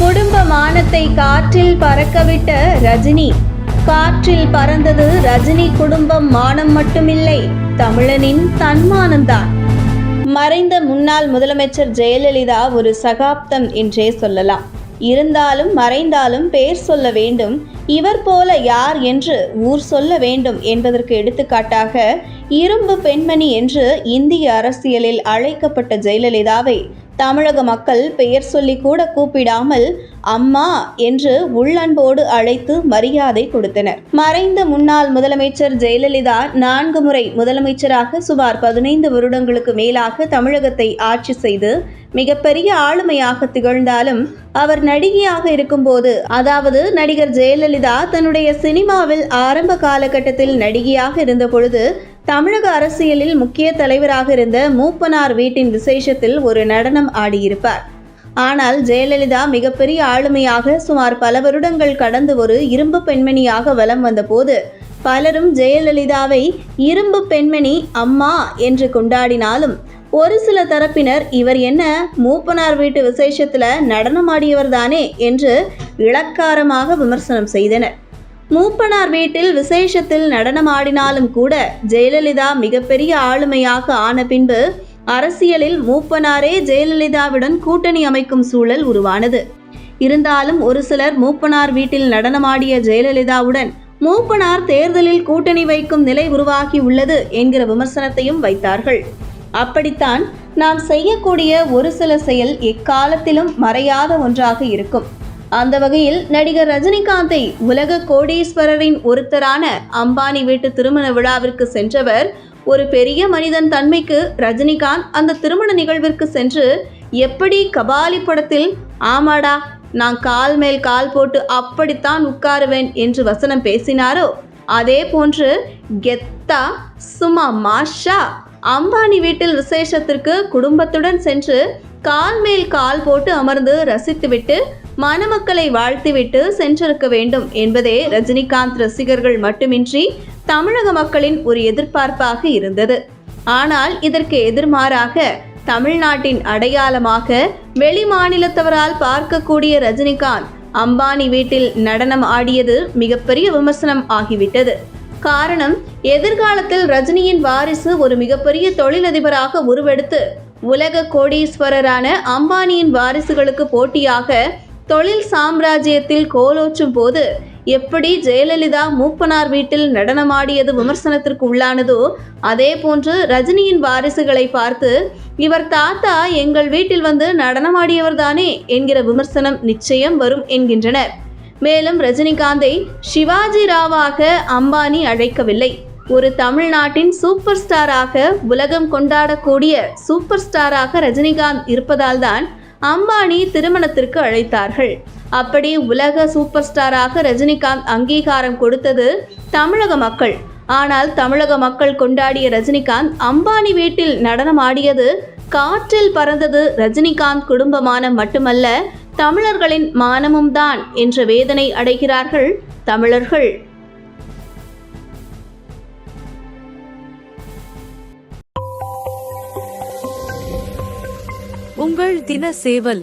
குடும்ப மானத்தை காற்றில் பறக்கவிட்ட ரஜினி. காற்றில் பறந்தது ரஜினி குடும்பம் மானம் மட்டுமில்லை தமிழனின் தன்மானம்தான். மறைந்த முன்னாள் முதலமைச்சர் ஜெயலலிதா ஒரு சகாப்தம் என்றே சொல்லலாம். இருந்தாலும் மறைந்தாலும் பேர் சொல்ல வேண்டும். இவர் போல யார் என்று ஊர் சொல்ல வேண்டும் என்பதற்கு எடுத்துக்காட்டாக இரும்பு பெண்மணி என்று இந்திய அரசியலில் அழைக்கப்பட்ட ஜெயலலிதாவை தமிழக மக்கள் பெயர் சொல்லி கூட கூப்பிடாமல் அம்மா என்று உள்ளன்போடு அழைத்து மரியாதை கொடுத்தனர். மறைந்த முன்னாள் முதலமைச்சர் ஜெயலலிதா நான்கு முறை முதலமைச்சராக சுமார் பதினைந்து வருடங்களுக்கு மேலாக தமிழகத்தை ஆட்சி செய்து மிகப்பெரிய ஆளுமையாக திகழ்ந்தாலும் அவர் நடிகையாக இருக்கும்போது அதாவது நடிகர் ஜெயலலிதா தன்னுடைய சினிமாவில் ஆரம்ப காலகட்டத்தில் நடிகையாக இருந்த பொழுது தமிழக அரசியலில் முக்கிய தலைவராக இருந்த மூப்பனார் வீட்டின் விசேஷத்தில் ஒரு நடனம் ஆடியிருப்பார். ஆனால் ஜெயலலிதா மிகப்பெரிய ஆளுமையாக சுமார் பல வருடங்கள் கடந்து ஒரு இரும்பு பெண்மணியாக வலம் வந்தபோது பலரும் ஜெயலலிதாவை இரும்பு பெண்மணி அம்மா என்று கொண்டாடினாலும் ஒரு சில தரப்பினர் இவர் என்ன மூப்பனார் வீட்டு விசேஷத்தில் நடனமாடியவர் தானே என்று இளக்காரமாக விமர்சனம் செய்தனர். மூப்பனார் வீட்டில் விசேஷத்தில் நடனமாடினாலும் கூட ஜெயலலிதா மிகப்பெரிய ஆளுமையாக ஆன பின்பு அரசியலில் மூப்பனாரே ஜெயலலிதாவுடன் கூட்டணி அமைக்கும் சூழல் உருவானது. இருந்தாலும் ஒரு சிலர் மூப்பனார் வீட்டில் நடனமாடிய ஜெயலலிதாவுடன் மூப்பனார் தேர்தலில் கூட்டணி வைக்கும் நிலை உருவாகி உள்ளது என்கிற விமர்சனத்தையும் வைத்தார்கள். அப்படித்தான் நாம் செய்யக்கூடிய ஒரு சில செயல் எக்காலத்திலும் மறையாத ஒன்றாக இருக்கும். அந்த வகையில் நடிகர் ரஜினிகாந்தை உலக கோடீஸ்வரரின் ஒருத்தரான அம்பானி வீட்டு திருமண விழாவிற்கு சென்றவர் ஒரு பெரிய மனிதன் தன்மைக்கு ரஜினிகாந்த் அந்த திருமண நிகழ்விற்கு சென்று எப்படி கபாலி படத்தில்? ஆமாடா நான் கால் மேல் கால் போட்டு அப்படித்தான் உட்காருவேன் என்று வசனம் பேசினாரோ? அதே போன்று கெத்தா சும்மா மாஷா! அம்பானி வீட்டில் விசேஷத்திற்கு குடும்பத்துடன் சென்று கால் மேல் கால் போட்டு அமர்ந்து ரசித்துவிட்டு மணமக்களை வாழ்த்திவிட்டு சென்றிருக்க வேண்டும் என்பதே ரஜினிகாந்த் ரசிகர்கள் மட்டுமின்றி தமிழக மக்களின் ஒரு எதிர்பார்ப்பாக இருந்தது. ஆனால் இதற்கு எதிர்மாறாக தமிழ்நாட்டின் அடையாளமாக வெளி மாநிலத்தவரால் பார்க்கக்கூடிய ரஜினிகாந்த் அம்பானி வீட்டில் நடனம் ஆடியது மிகப்பெரிய விமர்சனம் ஆகிவிட்டது. காரணம் எதிர்காலத்தில் ரஜினியின் வாரிசு ஒரு மிகப்பெரிய தொழிலதிபராக உருவெடுத்து உலக கோடீஸ்வரரான அம்பானியின் வாரிசுகளுக்கு போட்டியாக தொழில் சாம்ராஜ்யத்தில் கோலோச்சும் போது எப்படி ஜெயலலிதா மூப்பனார் வீட்டில் நடனமாடியது விமர்சனத்திற்கு உள்ளானதோ அதே போன்று ரஜினியின் வாரிசுகளை பார்த்து இவர் தாத்தா எங்கள் வீட்டில் வந்து நடனமாடியவர்தானே என்கிற விமர்சனம் நிச்சயம் வரும் என்கின்றனர். மேலும் ரஜினிகாந்தை சிவாஜி ராவாக அம்பானி அழைக்கவில்லை. ஒரு தமிழ்நாட்டின் சூப்பர் ஸ்டாராக உலகம் கொண்டாடக்கூடிய சூப்பர் ஸ்டாராக ரஜினிகாந்த் இருப்பதால்தான் அம்பானி திருமணத்திற்கு அழைத்தார்கள். அப்படி உலக சூப்பர் ஸ்டாராக ரஜினிகாந்த் அங்கீகாரம் கொடுத்தது தமிழக மக்கள். ஆனால் தமிழக மக்கள் கொண்டாடிய ரஜினிகாந்த் அம்பானி வீட்டில் நடனம் ஆடியது காற்றில் பறந்தது ரஜினிகாந்த் குடும்பமானம் மட்டுமல்ல தமிழர்களின் மானமும் தான் என்ற வேதனை அடைகிறார்கள் தமிழர்கள். உங்கள் தின சேவல்